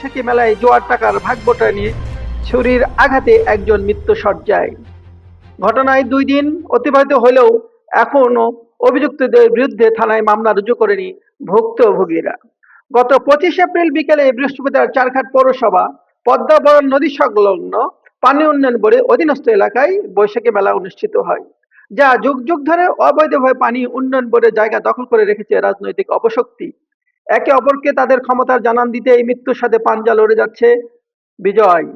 বৈশাখী মেলায় জোয়ার টাকার ভাগবটা নিয়ে ছুরির আঘাতে একজন মৃত্যু সজ্জায় ঘটনায় দুই দিন অতিবাহিত হলেও এখনও অভিযুক্তদের বিরুদ্ধে থানায় মামলা রুজু করেনি ভুক্তভোগীরা। গত পঁচিশ এপ্রিল বিকেলে বৃহস্পতিবার চারঘাট পৌরসভা পদ্মাবরণ নদী সংলগ্ন পানি উন্নয়ন বোর্ডের অধীনস্থ এলাকায় বৈশাখী মেলা অনুষ্ঠিত হয়, যা যুগ যুগ ধরে অবৈধভাবে পানি উন্নয়ন বোর্ডের জায়গা দখল করে রেখেছে রাজনৈতিক অপশক্তি। একে অপরকে তাদের ক্ষমতার জানান দিতে এই মৃত্যুর সাথে পাঞ্জা লড়ে যাচ্ছে বিজয়।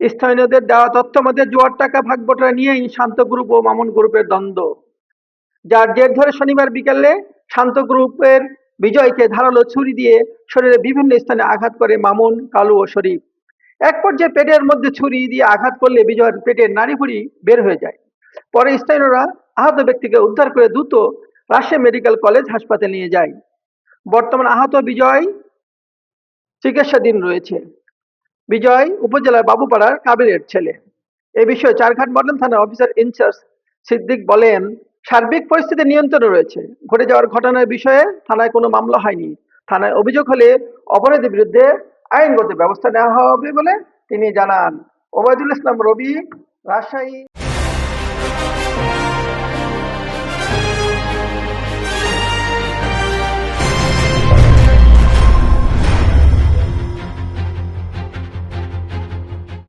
স্থানীয়দের দেওয়া তথ্য মধ্যে জোয়ার টাকা ভাগবটা নিয়েই শান্ত গ্রুপ ও মামুন গ্রুপের দ্বন্দ্ব। যার জের ধরে শনিবার বিকেলে শান্ত গ্রুপের বিজয়কে ধারালো ছুরি দিয়ে শরীরে বিভিন্ন স্থানে আঘাত করে মামুন, কালু ও শরীফ। এক পর্যায়ে পেটের মধ্যে ছুরি দিয়ে আঘাত করলে বিজয়ের পেটের নাড়িভুড়ি বের হয়ে যায়। পরে স্থানীয়রা আহত ব্যক্তিকে উদ্ধার করে দ্রুত রাজশাহী মেডিকেল কলেজ হাসপাতালে নিয়ে যায়। বর্তমান আহত বিজয় চিকিৎসাধীন রয়েছে। বিজয় উপজেলার বাবুপাড়ার কাবিরের ছেলে। এ বিষয়ে চারঘাট মডেল থানার অফিসার ইনচার্জ সিদ্দিক বলেন, সার্বিক পরিস্থিতি নিয়ন্ত্রণে রয়েছে। ঘটে যাওয়ার ঘটনার বিষয়ে থানায় কোনো মামলা হয়নি। থানায় অভিযোগ হলে অপরাধীর বিরুদ্ধে আইনগত ব্যবস্থা নেওয়া হবে বলে তিনি জানান। ওবায়দুল ইসলাম রবি, রাজশাহী।